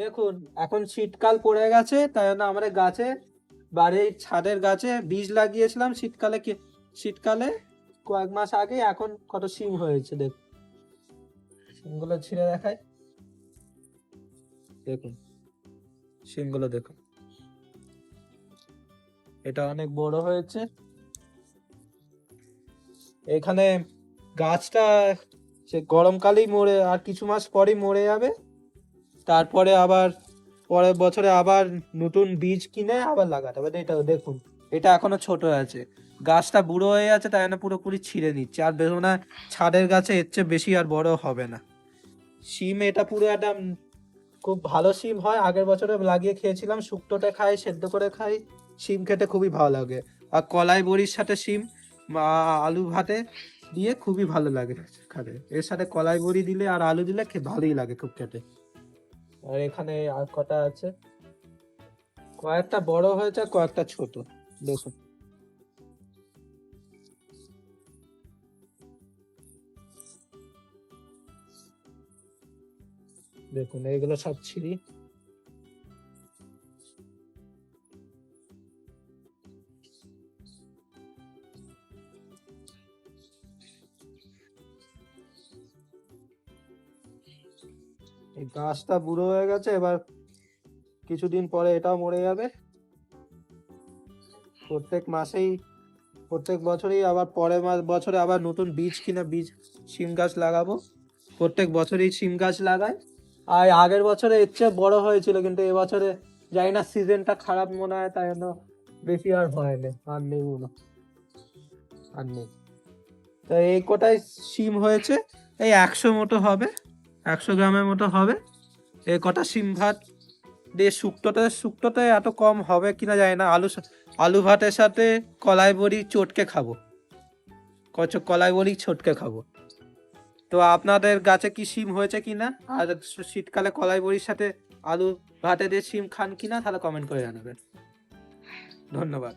দেখুন, এখন শীতকাল পড়ে গেছে, তাই জন্য আমাদের গাছে, বাড়ির ছাদের গাছে বীজ লাগিয়েছিলাম শীতকালে শীতকালে কয়েক মাস আগে, এখন কত শিম হয়েছে দেখুন শিমগুলো ছিঁড়ে দেখায় দেখুন শিমগুলো দেখুন। এটা অনেক বড় হয়েছে। এখানে গাছটা সে গরমকালেই মরে, আর কিছু মাস পরেই মরে যাবে। তারপরে আবার, পরের বছরে আবার নতুন বীজ কিনে আবার লাগাতে হবে। এটা দেখুন, এটা এখনও ছোট আছে। গাছটা বুড়ো হয়ে আছে, তাই জন্য পুরোপুরি ছিঁড়ে নিচ্ছে। আর বেরো না, ছাদের গাছে এর চেয়ে বেশি আর বড় হবে না। শিম, এটা পুরো একটা খুব ভালো শিম হয়। আগের বছরে লাগিয়ে খেয়েছিলাম, শুক্তোটা খাই, সেদ্ধ করে খাই। শিম খেতে খুবই ভালো লাগে। আর কলাই বড়ির সাথে বা আলু ভাতে দিয়ে খুবই ভালো লাগে। খেতে এর সাথে কলাই বড়ি দিলে আর আলু দিলে ভালোই লাগে খুব খেতে। আর এখানে আর কটা আছে? কয়েকটা বড় হয়েছে কয়েকটা ছোট। দেখুন। দেখুন, এইগুলো সব ছিঁড়ি। এই গাছটা বুড়ো হয়ে গেছে, এবার কিছুদিন পরে এটাও মরে যাবে। প্রত্যেক মাসেই, প্রত্যেক বছরেই আবার পরের মাস বছরে আবার নতুন বীজ কিনে বীজ সিম গাছ লাগাবো। প্রত্যেক বছরেই সিম গাছ লাগাই। আর আগের বছরে এর চেয়ে বড় হয়েছিল, কিন্তু এবছরে জানি না, সিজনটা খারাপ মনে হয়, তাই জন্য বেশি আর হয়নি আর নেই মনে আর নেই। তো এই কটাই সিম হয়েছে, এই একশো মতো হবে। একশো গ্রামের মতো হবে। এই কটা সিম ভাত? দিয়ে শুক্তোতে শুক্তোতে এত কম হবে কিনা জানি না। আলু আলু ভাতের সাথে কলাই বড়ি চটকে খাব। কচ কলাই বড়ি চটকে খাব। তো আপনাদের গাছে কি সিম হয়েছে কিনা? আর শীতকালে কলাই বড়ির সাথে আলু ভাতে দিয়ে সিম খান কিনা? তাহলে কমেন্ট করে জানাবেন। ধন্যবাদ।